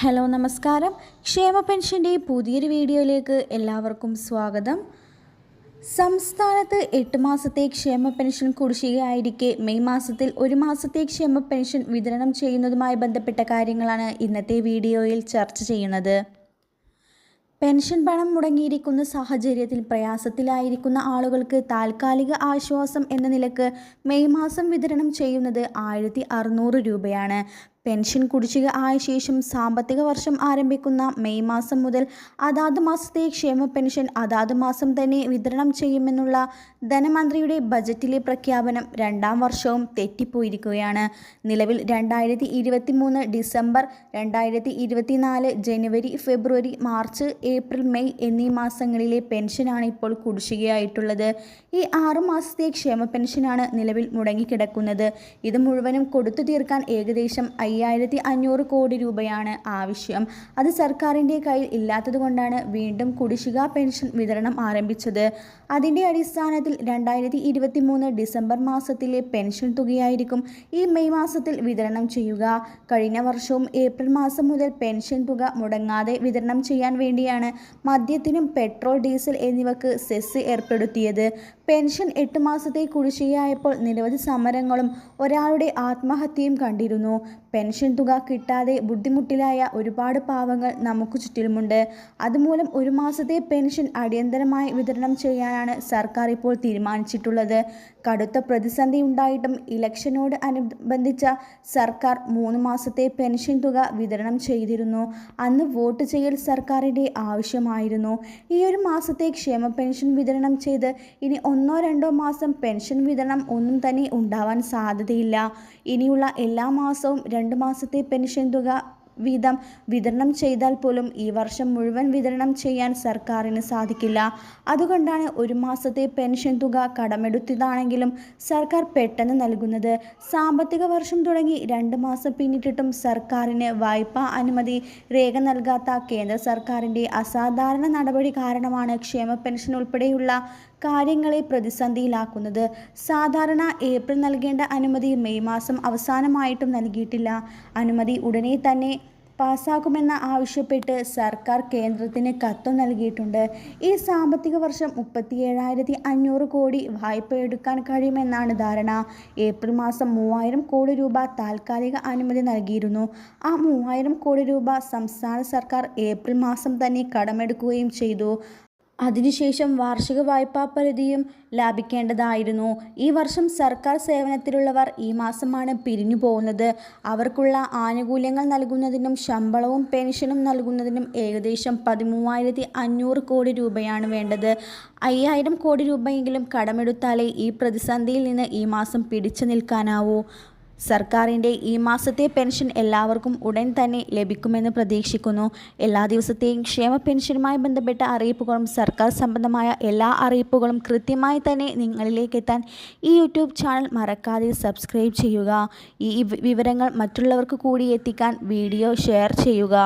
Hello നമസ്കാരം. ക്ഷേമ പെൻഷന്റെ പുതിയൊരു വീഡിയോയിലേക്ക് എല്ലാവർക്കും സ്വാഗതം. സംസ്ഥാനത്ത് എട്ട് മാസത്തെ ക്ഷേമ പെൻഷൻ കുടിശ്ശികയായിരിക്കെ മെയ് മാസത്തിൽ ഒരു മാസത്തെ ക്ഷേമ പെൻഷൻ വിതരണം ചെയ്യുന്നതുമായി ബന്ധപ്പെട്ട കാര്യങ്ങളാണ് ഇന്നത്തെ വീഡിയോയിൽ ചർച്ച ചെയ്യുന്നത്. പെൻഷൻ പണം മുടങ്ങിയിരിക്കുന്ന സാഹചര്യത്തിൽ പ്രയാസത്തിലായിരിക്കുന്ന ആളുകൾക്ക് താൽക്കാലിക ആശ്വാസം എന്ന നിലയ്ക്ക് മെയ് മാസം വിതരണം ചെയ്യുന്നത് ആയിരത്തി അറുന്നൂറ് രൂപയാണ്. പെൻഷൻ കുടിശ്ശിക ആയ ശേഷം സാമ്പത്തിക വർഷം ആരംഭിക്കുന്ന മെയ് മാസം മുതൽ അതാത് മാസത്തെ ക്ഷേമ പെൻഷൻ അതാത് മാസം തന്നെ വിതരണം ചെയ്യുമെന്നുള്ള ധനമന്ത്രിയുടെ ബജറ്റിലെ പ്രഖ്യാപനം രണ്ടാം വർഷവും തെറ്റിപ്പോയിരിക്കുകയാണ്. നിലവിൽ രണ്ടായിരത്തി ഇരുപത്തി മൂന്ന് ഡിസംബർ രണ്ടായിരത്തി ഇരുപത്തിനാല് January February March April May എന്നീ മാസങ്ങളിലെ പെൻഷനാണ് ഇപ്പോൾ കുടിശ്ശികയായിട്ടുള്ളത്. ഈ ആറു മാസത്തെ ക്ഷേമ പെൻഷനാണ് നിലവിൽ മുടങ്ങിക്കിടക്കുന്നത്. ഇത് മുഴുവനും കൊടുത്തു തീർക്കാൻ ഏകദേശം അയ്യായിരത്തി അഞ്ഞൂറ് കോടി രൂപയാണ് ആവശ്യം. അത് സർക്കാരിന്റെ കയ്യിൽ ഇല്ലാത്തതുകൊണ്ടാണ് വീണ്ടും കുടിശ്ശിക പെൻഷൻ വിതരണം ആരംഭിച്ചത്. അതിന്റെ അടിസ്ഥാനത്തിൽ രണ്ടായിരത്തി ഇരുപത്തി മൂന്ന് ഡിസംബർ മാസത്തിലെ പെൻഷൻ തുകയായിരിക്കും ഈ മെയ് മാസത്തിൽ വിതരണം ചെയ്യുക. കഴിഞ്ഞ വർഷവും ഏപ്രിൽ മാസം മുതൽ പെൻഷൻ തുക മുടങ്ങാതെ വിതരണം ചെയ്യാൻ വേണ്ടിയാണ് മദ്യത്തിനും പെട്രോൾ ഡീസൽ എന്നിവക്ക് സെസ് ഏർപ്പെടുത്തിയത്. പെൻഷൻ എട്ട് മാസത്തെ കുടിശ്ശികയായപ്പോൾ നിരവധി സമരങ്ങളും ഒരാളുടെ ആത്മഹത്യയും കണ്ടിരുന്നു. പെൻഷൻ തുക കിട്ടാതെ ബുദ്ധിമുട്ടിലായ ഒരുപാട് പാവങ്ങൾ നമുക്ക് ചുറ്റിലുമുണ്ട്. അതുമൂലം ഒരു മാസത്തെ പെൻഷൻ അടിയന്തരമായി വിതരണം ചെയ്യാനാണ് സർക്കാർ ഇപ്പോൾ തീരുമാനിച്ചിട്ടുള്ളത്. കടുത്ത പ്രതിസന്ധി ഉണ്ടായിട്ടും ഇലക്ഷനോട് അനുബന്ധിച്ച സർക്കാർ മൂന്ന് മാസത്തെ പെൻഷൻ തുക വിതരണം ചെയ്തിരുന്നു. അന്ന് വോട്ട് ചെയ്യൽ സർക്കാരിന്റെ ആവശ്യമായിരുന്നു. ഈ ഒരു മാസത്തെ ക്ഷേമ പെൻഷൻ വിതരണം ചെയ്ത് ഇനി ഒന്നോ രണ്ടോ മാസം പെൻഷൻ വിതരണം ഒന്നും തന്നെ ഉണ്ടാവാൻ സാധ്യതയില്ല. ഇനിയുള്ള എല്ലാ മാസവും രണ്ട് മാസത്തെ പെൻഷൻ തുക വീതം വിതരണം ചെയ്താൽ പോലും ഈ വർഷം മുഴുവൻ വിതരണം ചെയ്യാൻ സർക്കാരിന് സാധിക്കില്ല. അതുകൊണ്ടാണ് ഒരു മാസത്തെ പെൻഷൻ തുക കടമെടുത്തതാണെങ്കിലും സർക്കാർ പെട്ടെന്ന് നൽകുന്നത്. സാമ്പത്തിക വർഷം തുടങ്ങി രണ്ട് മാസം പിന്നിട്ടിട്ടും സർക്കാരിന് വായ്പാ അനുമതി രേഖ നൽകാത്ത കേന്ദ്ര സർക്കാരിന്റെ അസാധാരണ നടപടി കാരണമാണ് ക്ഷേമ പെൻഷൻ ഉൾപ്പെടെയുള്ള കാര്യങ്ങളെ പ്രതിസന്ധിയിലാക്കുന്നത് സാധാരണ ഏപ്രിൽ നൽകേണ്ട അനുമതി മെയ് മാസം അവസാനമായിട്ടും നൽകിയിട്ടില്ല. അനുമതി ഉടനെ തന്നെ പാസ്സാക്കുമെന്ന് ആവശ്യപ്പെട്ട് സർക്കാർ കേന്ദ്രത്തിന് കത്തും നൽകിയിട്ടുണ്ട്. ഈ സാമ്പത്തിക വർഷം മുപ്പത്തിയേഴായിരത്തി അഞ്ഞൂറ് കോടി വായ്പ എടുക്കാൻ കഴിയുമെന്നാണ് ധാരണ. ഏപ്രിൽ മാസം മൂവായിരം കോടി രൂപ താൽക്കാലിക അനുമതി നൽകിയിരുന്നു. ആ മൂവായിരം കോടി രൂപ സംസ്ഥാന സർക്കാർ ഏപ്രിൽ മാസം തന്നെ കടമെടുക്കുകയും ചെയ്തു. അതിനുശേഷം വാർഷിക വായ്പാ പരിധിയും ലാഭിക്കേണ്ടതായിരുന്നു. ഈ വർഷം സർക്കാർ സേവനത്തിലുള്ളവർ ഈ മാസമാണ് പിരിഞ്ഞു പോകുന്നത്. അവർക്കുള്ള ആനുകൂല്യങ്ങൾ നൽകുന്നതിനും ശമ്പളവും പെൻഷനും നൽകുന്നതിനും ഏകദേശം പതിമൂവായിരത്തി അഞ്ഞൂറ് കോടി രൂപയാണ് വേണ്ടത്. അയ്യായിരം കോടി രൂപയെങ്കിലും കടമെടുത്താലേ ഈ പ്രതിസന്ധിയിൽ നിന്ന് ഈ മാസം പിടിച്ചു നിൽക്കാനാവൂ. സർക്കാരിന്റെ ഈ മാസത്തെ പെൻഷൻ എല്ലാവർക്കും ഉടൻ തന്നെ ലഭിക്കുമെന്ന് പ്രതീക്ഷിക്കുന്നു. എല്ലാ ദിവസത്തെയും ക്ഷേമ പെൻഷനുമായി ബന്ധപ്പെട്ട അറിയിപ്പുകളും സർക്കാർ സംബന്ധമായ എല്ലാ അറിയിപ്പുകളും കൃത്യമായി തന്നെ നിങ്ങളിലേക്ക് എത്താൻ ഈ യൂട്യൂബ് ചാനൽ മറക്കാതെ സബ്സ്ക്രൈബ് ചെയ്യുക. ഈ വിവരങ്ങൾ മറ്റുള്ളവർക്ക് കൂടി എത്തിക്കാൻ വീഡിയോ ഷെയർ ചെയ്യുക.